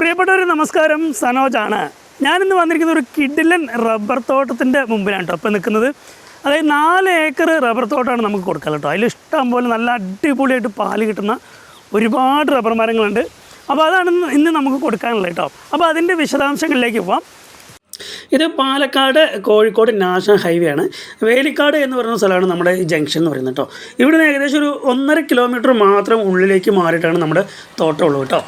പ്രിയപ്പെട്ടവർ നമസ്കാരം. സനോജാണ്. ഞാനിന്ന് വന്നിരിക്കുന്നത് ഒരു കിഡിലൻ റബ്ബർ തോട്ടത്തിന്റെ മുമ്പിലാണ് കേട്ടോ ഇപ്പോൾ നിൽക്കുന്നത് അതായത് നാല് ഏക്കർ റബ്ബർ തോട്ടമാണ് നമുക്ക് കൊടുക്കാൻ കേട്ടോ അതിൽ ഇഷ്ടം പോലെ നല്ല അടിപൊളിയായിട്ട് പാൽ കിട്ടുന്ന ഒരുപാട് റബ്ബർ മരങ്ങളുണ്ട്. അപ്പോൾ അതാണ് ഇന്ന് നമുക്ക് കൊടുക്കാനുള്ളത് കേട്ടോ അപ്പോൾ അതിന്റെ വിശദാംശങ്ങളിലേക്ക് പോവാം. ഇത് പാലക്കാട് കോഴിക്കോട് നാഷണൽ ഹൈവേ ആണ്. വേലിക്കാട് എന്ന് പറയുന്ന സ്ഥലമാണ് നമ്മുടെ ജംഗ്ഷൻ എന്ന് പറയുന്നത് കേട്ടോ ഇവിടുന്ന് ഏകദേശം ഒരു ഒന്നര കിലോമീറ്റർ മാത്രം ഉള്ളിലേക്ക് മാറിയിട്ടാണ് നമ്മുടെ തോട്ടം ഉള്ളത് കേട്ടോ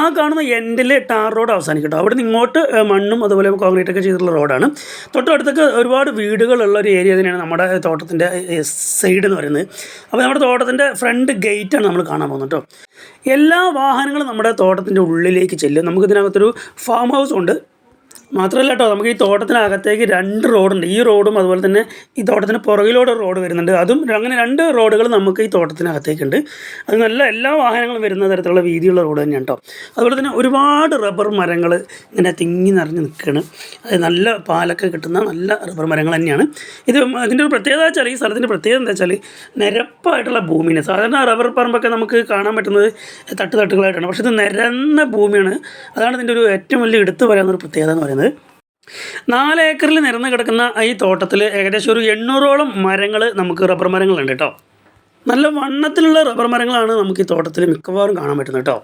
ആ കാണുന്ന എൻഡിൽ ടാർ റോഡ് അവസാനിക്കും കേട്ടോ അവിടെ നിന്ന് ഇങ്ങോട്ട് മണ്ണും അതുപോലെ കോൺക്രീറ്റ് ഒക്കെ ചെയ്തിട്ടുള്ള റോഡാണ് തൊട്ടടുത്തൊക്കെ ഒരുപാട് വീടുകളുള്ള ഒരു ഏരിയ തന്നെയാണ് നമ്മുടെ തോട്ടത്തിന്റെ സൈഡ് എന്ന് പറയുന്നത്. അപ്പോൾ നമ്മുടെ തോട്ടത്തിന്റെ ഫ്രണ്ട് ഗേറ്റാണ് നമ്മൾ കാണാൻ പോകുന്നത് കേട്ടോ എല്ലാ വാഹനങ്ങളും നമ്മുടെ തോട്ടത്തിന്റെ ഉള്ളിലേക്ക് ചെല്ലും. നമുക്ക് ഇതിനകത്തൊരു ഫാം ഹൗസ് ഉണ്ട്. മാത്രമല്ല കേട്ടോ നമുക്ക് ഈ തോട്ടത്തിനകത്തേക്ക് രണ്ട് റോഡുണ്ട്. ഈ റോഡും അതുപോലെ തന്നെ ഈ തോട്ടത്തിന് പുറകിലൂടെ റോഡ് വരുന്നുണ്ട്. അതും അങ്ങനെ രണ്ട് റോഡുകൾ നമുക്ക് ഈ തോട്ടത്തിനകത്തേക്കുണ്ട്. അത് നല്ല എല്ലാ വാഹനങ്ങളും വരുന്ന തരത്തിലുള്ള വീതിയുള്ള റോഡ് തന്നെയാണ് കേട്ടോ. അതുപോലെ തന്നെ ഒരുപാട് റബ്ബർ മരങ്ങൾ ഇങ്ങനെ തിങ്ങി നിറഞ്ഞ് നിൽക്കുകയാണ്. അത് നല്ല പാലൊക്കെ കിട്ടുന്ന നല്ല റബ്ബർ മരങ്ങൾ തന്നെയാണ്. ഇത് അതിന്റെ ഒരു പ്രത്യേകത വെച്ചാൽ ഈ സ്ഥലത്തിന്റെ പ്രത്യേകത എന്താ വെച്ചാൽ നിരപ്പായിട്ടുള്ള ഭൂമിയാണ്. സാധാരണ റബ്ബർ പറമ്പൊക്കെ നമുക്ക് കാണാൻ പറ്റുന്നത് തട്ട് തട്ടുകളായിട്ടാണ് പക്ഷേ ഇത് നിരന്ന ഭൂമിയാണ്. അതാണ് ഇതിന്റെ ഒരു ഏറ്റവും വലിയ എടുത്തു പറയാവുന്ന ഒരു പ്രത്യേകത എന്ന് പറയുന്നത്. നാല് ഏക്കറിൽ നിരന്ന് കിടക്കുന്ന ഈ തോട്ടത്തിൽ ഏകദേശം ഒരു എണ്ണൂറോളം മരങ്ങൾ നമുക്ക് റബ്ബർ മരങ്ങളുണ്ട് കേട്ടോ. നല്ല വണ്ണത്തിലുള്ള റബ്ബർ മരങ്ങളാണ് നമുക്ക് ഈ തോട്ടത്തിൽ മിക്കവാറും കാണാൻ പറ്റുന്നത് കേട്ടോ.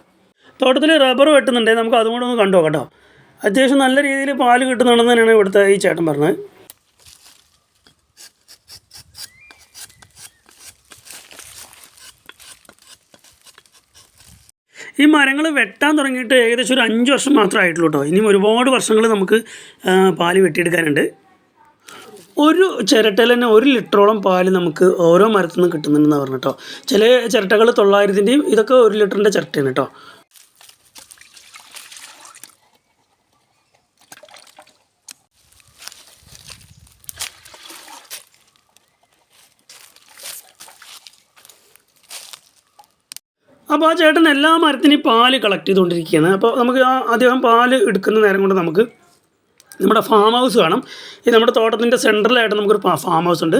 തോട്ടത്തിൽ റബ്ബർ വെട്ടുന്നുണ്ടെങ്കിൽ നമുക്ക് അതും കൂടെ ഒന്ന് കണ്ടു കേട്ടോ. അത്യാവശ്യം നല്ല രീതിയിൽ പാൽ കിട്ടുന്നുണ്ടെന്ന് തന്നെയാണ് ഇവിടുത്തെ ഈ ചേട്ടൻ പറഞ്ഞത്. ഈ മരങ്ങൾ വെട്ടാൻ തുടങ്ങിയിട്ട് ഏകദേശം ഒരു അഞ്ച് വർഷം മാത്രമേ ആയിട്ടുള്ളൂ കേട്ടോ. ഇനിയും ഒരുപാട് വർഷങ്ങൾ നമുക്ക് പാൽ വെട്ടിയെടുക്കാനുണ്ട്. ഒരു ചിരട്ടയിൽ തന്നെ ഒരു ലിറ്ററോളം പാൽ നമുക്ക് ഓരോ മരത്തിൽ നിന്നും കിട്ടുന്നുണ്ടെന്ന് പറഞ്ഞു കേട്ടോ. ചില ചിരട്ടകൾ തൊള്ളായിരത്തിന്റെയും ഇതൊക്കെ ഒരു ലിറ്ററിന്റെ ചിരട്ടയാണ് കേട്ടോ. അപ്പോൾ ആ ചേട്ടൻ എല്ലാ മരത്തിനും പാൽ കളക്ട് ചെയ്തുകൊണ്ടിരിക്കുകയാണ്. അപ്പോൾ നമുക്ക് ആ അദ്ദേഹം പാൽ എടുക്കുന്ന നേരം കൊണ്ട് നമുക്ക് നമ്മുടെ ഫാം ഹൗസ് കാണാം. ഈ നമ്മുടെ തോട്ടത്തിന്റെ സെൻട്രലായിട്ട് നമുക്കൊരു ഫാം ഹൗസ് ഉണ്ട്.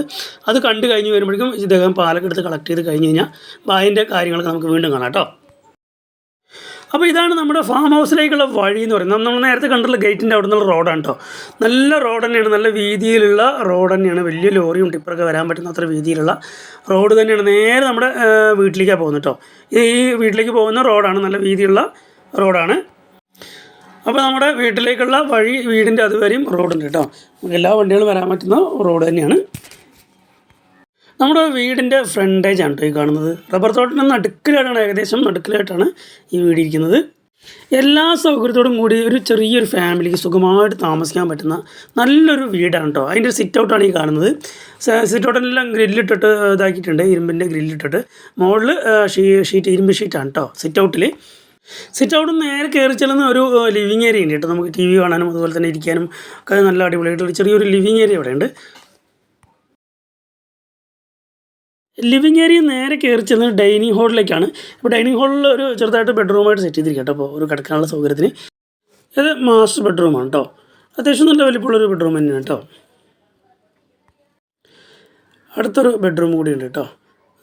അത് കണ്ടു കഴിഞ്ഞ് വരുമ്പോഴേക്കും ഇദ്ദേഹം പാലൊക്കെ എടുത്ത് കളക്ട് ചെയ്ത് കഴിഞ്ഞ് കഴിഞ്ഞാൽ അപ്പോൾ അതിന്റെ കാര്യങ്ങളൊക്കെ നമുക്ക് വീണ്ടും കാണാം കേട്ടോ. അപ്പോൾ ഇതാണ് നമ്മുടെ ഫാം ഹൗസിലേക്കുള്ള വഴി എന്ന് പറയുന്നത്. നമ്മൾ നേരത്തെ കണ്ടുള്ള ഗേറ്റിന്റെ അവിടെ നിന്നുള്ള റോഡാണ് കേട്ടോ നല്ല റോഡ് തന്നെയാണ്. നല്ല വീതിയിലുള്ള റോഡ് തന്നെയാണ്. വലിയ ലോറിയും ടിപ്പറൊക്കെ വരാൻ പറ്റുന്ന അത്ര വീതിയിലുള്ള റോഡ് തന്നെയാണ്. നേരെ നമ്മുടെ വീട്ടിലേക്കാണ് പോകുന്നത് കേട്ടോ ഈ വീട്ടിലേക്ക് പോകുന്ന റോഡാണ് നല്ല വീതിയുള്ള റോഡാണ് അപ്പോൾ നമ്മുടെ വീട്ടിലേക്കുള്ള വഴി വീടിന്റെ അതുവരെയും റോഡുണ്ട് കേട്ടോ എല്ലാ വണ്ടികളും വരാൻ പറ്റുന്ന റോഡ് തന്നെയാണ്. നമ്മുടെ വീടിന്റെ ഫ്രണ്ടേജ് ആണ് കേട്ടോ ഈ കാണുന്നത്. റബ്ബർ തോട്ടത്തിന്റെ നടുക്കിലായിട്ടാണ് ഏകദേശം നടുക്കിലായിട്ടാണ് ഈ വീട് ഇരിക്കുന്നത്. എല്ലാ സൗകര്യത്തോടും കൂടി ഒരു ചെറിയൊരു ഫാമിലിക്ക് സുഖമായിട്ട് താമസിക്കാൻ പറ്റുന്ന നല്ലൊരു വീടാണ് കേട്ടോ. അതിന്റെ സിറ്റ് ഔട്ടാണ് ഈ കാണുന്നത്. സിറ്റ് ഔട്ടിനെല്ലാം ഗ്രില്ലിട്ടിട്ട് ഇതാക്കിയിട്ടുണ്ട്. ഇരുമ്പിന്റെ ഗ്രില്ലിട്ടിട്ട് മുകളിൽ ഷീ ഷീറ്റ് ഇരുമ്പ് ഷീറ്റാണ് കേട്ടോ സിറ്റ് ഔട്ടിൽ സിറ്റ് ഔട്ട് നേരെ കയറി ചെല്ലുന്ന ഒരു ലിവിങ് ഏരിയ ഉണ്ട് കേട്ടോ. നമുക്ക് ടി വി കാണാനും അതുപോലെ തന്നെ ഇരിക്കാനും ഒക്കെ നല്ല ഒരു ചെറിയൊരു ലിവിങ് ഏരിയ ഇവിടെ ഉണ്ട് ലിവിങ് ഏരിയ നേരെ കയറി ചെന്ന് ഡൈനിങ് ഹാളിലേക്കാണ് ഇപ്പോൾ ഡൈനിങ് ഹാളിൽ ഒരു ചെറുതായിട്ട് ബെഡ്റൂമായിട്ട് സെറ്റ് ചെയ്തിരിക്കും കേട്ടോ അപ്പോൾ ഒരു കിടക്കാനുള്ള സൗകര്യത്തിന്. ഇത് മാസ്റ്റർ ബെഡ്റൂമാണ് കേട്ടോ അത്യാവശ്യം നല്ല വലിപ്പമുള്ളൊരു ബെഡ്റൂം തന്നെയാണ് കേട്ടോ അടുത്തൊരു ബെഡ്റൂം കൂടി ഉണ്ട് കേട്ടോ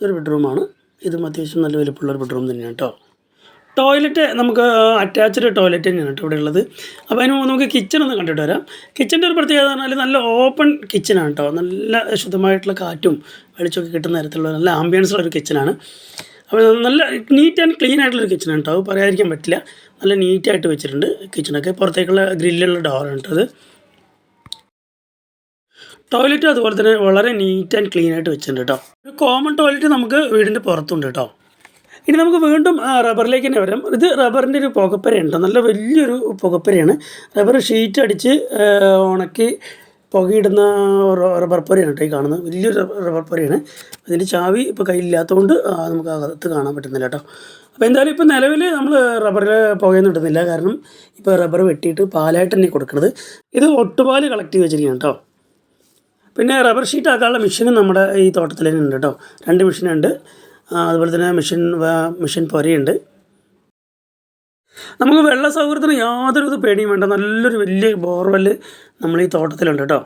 ഇതൊരു ബെഡ്റൂമാണ് ഇതും അത്യാവശ്യം നല്ല വലിപ്പമുള്ളൊരു ബെഡ്റൂം തന്നെയാണ് കേട്ടോ ടോയ്ലറ്റ് നമുക്ക് അറ്റാച്ച്ഡ് ടോയ്ലറ്റ് തന്നെയാണ് കേട്ടോ ഇവിടെ ഉള്ളത് അപ്പോൾ അതിന് നമുക്ക് കിച്ചൺ ഒന്ന് കണ്ടിട്ട് വരാം. കിച്ചന്റെ ഒരു പ്രത്യേകത എന്ന് പറഞ്ഞാൽ നല്ല ഓപ്പൺ കിച്ചനാണ് കേട്ടോ. നല്ല ശുദ്ധമായിട്ടുള്ള കാറ്റും വെളിച്ചമൊക്കെ കിട്ടുന്ന തരത്തിലുള്ള നല്ല ആംബിയൻസുള്ള ഒരു കിച്ചനാണ് അപ്പോൾ നല്ല നീറ്റ് ആൻഡ് ക്ലീൻ ആയിട്ടുള്ളൊരു കിച്ചനാണ് കേട്ടോ. പറയാതിരിക്കാൻ പറ്റില്ല. നല്ല നീറ്റായിട്ട് വെച്ചിട്ടുണ്ട് കിച്ചണൊക്കെ പുറത്തേക്കുള്ള ഗ്രില്ലുള്ള ഡോറാണ് കേട്ടോ അത്. ടോയ്ലറ്റ് അതുപോലെ തന്നെ വളരെ നീറ്റ് ആൻഡ് ക്ലീൻ ആയിട്ട് വെച്ചിട്ടുണ്ട് കേട്ടോ. ഒരു കോമൺ ടോയ്ലറ്റ് നമുക്ക് വീടിന്റെ പുറത്തുണ്ട് കേട്ടോ. ഇനി നമുക്ക് വീണ്ടും റബ്ബറിലേക്ക് തന്നെ വരാം. ഇത് റബ്ബറിന്റെ ഒരു പുകപ്പരയുണ്ട്. നല്ല വലിയൊരു പുകപ്പരയാണ്. റബ്ബർ ഷീറ്റ് അടിച്ച് ഉണക്കി പുകയിടുന്ന റബ്ബർ പുരയാണ് കേട്ടോ ഈ കാണുന്നത്. വലിയൊരു റബ്ബർ- പുരയാണ്. അതിന്റെ ചാവി ഇപ്പോൾ കയ്യിലില്ലാത്തതുകൊണ്ട് നമുക്ക് അകത്ത് കാണാൻ പറ്റുന്നില്ല കേട്ടോ. അപ്പോൾ എന്തായാലും ഇപ്പോൾ നിലവിൽ നമ്മൾ റബ്ബറിൽ പുകയൊന്നും ഇടുന്നില്ല. കാരണം ഇപ്പോൾ റബ്ബർ വെട്ടിയിട്ട് പാലായിട്ട് തന്നെ കൊടുക്കുന്നത് ഇത് ഒട്ടുപാൽ കളക്ട് ചെയ്ത് വെച്ചിരിക്കുകയാണ് കേട്ടോ. പിന്നെ റബ്ബർ ഷീറ്റ് ആക്കാനുള്ള മെഷീനും നമ്മുടെ ഈ തോട്ടത്തിൽ തന്നെ ഉണ്ട് കേട്ടോ. രണ്ട് മെഷീനുണ്ട്. അതുപോലെ തന്നെ മെഷീൻ മിഷൻ പൊരയുണ്ട്. നമുക്ക് വെള്ള സൗകര്യത്തിന് യാതൊരു പേടിയും വേണ്ട. നല്ലൊരു വലിയ ബോർവെൽ നമ്മൾ ഈ തോട്ടത്തിലുണ്ട് കേട്ടോ.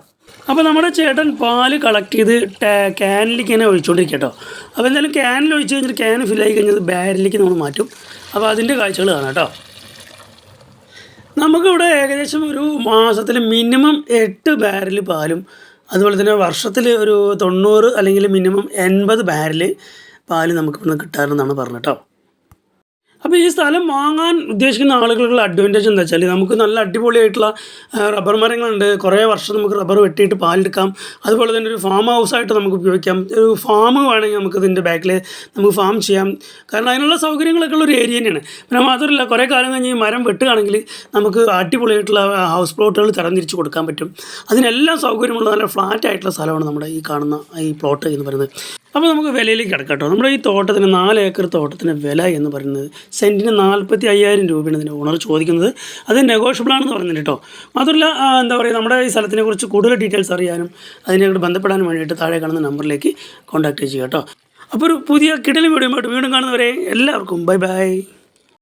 അപ്പോൾ നമ്മുടെ ചേട്ടൻ പാൽ കളക്ട് ചെയ്ത് ക്യാനിലേക്ക് തന്നെ ഒഴിച്ചുകൊണ്ടിരിക്കുക കേട്ടോ. അപ്പോൾ എന്തായാലും ക്യാനിൽ ഒഴിച്ച് കഴിഞ്ഞിട്ട് ക്യാൻ ഫില്ലായി കഴിഞ്ഞാൽ ബാരലിലേക്ക് നമ്മൾ മാറ്റും. അപ്പോൾ അതിന്റെ കാഴ്ചകൾ കാണാം കേട്ടോ. നമുക്കിവിടെ ഏകദേശം ഒരു മാസത്തിൽ മിനിമം എട്ട് ബാരൽ പാലും അതുപോലെ തന്നെ വർഷത്തിൽ ഒരു തൊണ്ണൂറ് അല്ലെങ്കിൽ മിനിമം എൺപത് ബാരൽ പാൽ നമുക്ക് കിട്ടാറുണ്ടെന്നാണ് പറഞ്ഞത് കേട്ടോ. അപ്പോൾ ഈ സ്ഥലം വാങ്ങാൻ ഉദ്ദേശിക്കുന്ന ആളുകൾക്കുള്ള അഡ്വാന്റേജ് എന്താ വെച്ചാൽ നമുക്ക് നല്ല അടിപൊളിയായിട്ടുള്ള റബ്ബർ മരങ്ങളുണ്ട്. കുറേ വർഷം നമുക്ക് റബ്ബർ വെട്ടിയിട്ട് പാലെടുക്കാം. അതുപോലെ തന്നെ ഒരു ഫാം ഹൗസായിട്ട് നമുക്ക് ഉപയോഗിക്കാം. ഒരു ഫാം വേണമെങ്കിൽ നമുക്ക് ഇതിന്റെ ബാക്കിൽ നമുക്ക് ഫാം ചെയ്യാം. കാരണം അതിനുള്ള സൗകര്യങ്ങളൊക്കെ ഉള്ള ഒരു ഏരിയ തന്നെയാണ്. പിന്നെ മാത്രമല്ല കുറേ കാലം കഴിഞ്ഞ് ഈ മരം വെട്ടുകയാണെങ്കിൽ നമുക്ക് അടിപൊളിയായിട്ടുള്ള ഹൗസ് പ്ലോട്ടുകൾ തരംതിരിച്ച് കൊടുക്കാൻ പറ്റും. അതിനെല്ലാം സൗകര്യമുള്ള നല്ല ഫ്ലാറ്റ് ആയിട്ടുള്ള സ്ഥലമാണ് നമ്മുടെ ഈ കാണുന്ന ഈ പ്ലോട്ട് എന്ന് പറയുന്നത്. അപ്പോൾ നമുക്ക് വിലയിലേക്ക് കിടക്കാം കേട്ടോ. നമ്മുടെ ഈ തോട്ടത്തിന് നാല് ഏക്കർ തോട്ടത്തിന് വില എന്ന് പറയുന്നത് സെന്റിന് നാൽപ്പത്തി അയ്യായിരം രൂപയാണ് ഇതിന്റെ ഓണർ ചോദിക്കുന്നത്. അത് നെഗോഷ്യബിൾ ആണെന്ന് പറയുന്നുണ്ട് കേട്ടോ. മാത്രമല്ല എന്താ പറയുക നമ്മുടെ ഈ സ്ഥലത്തിനെ കുറിച്ച് കൂടുതൽ ഡീറ്റെയിൽസ് അറിയാനും അതിനെക്കൂടി ബന്ധപ്പെടാനും വേണ്ടിയിട്ട് താഴെ കാണുന്ന നമ്പറിലേക്ക് കോൺടാക്ട് ചെയ്യുക കേട്ടോ. അപ്പോൾ ഒരു പുതിയ കിടലി വീഡിയോ വീണ്ടും കാണുന്നവരെ എല്ലാവർക്കും ബൈ ബൈ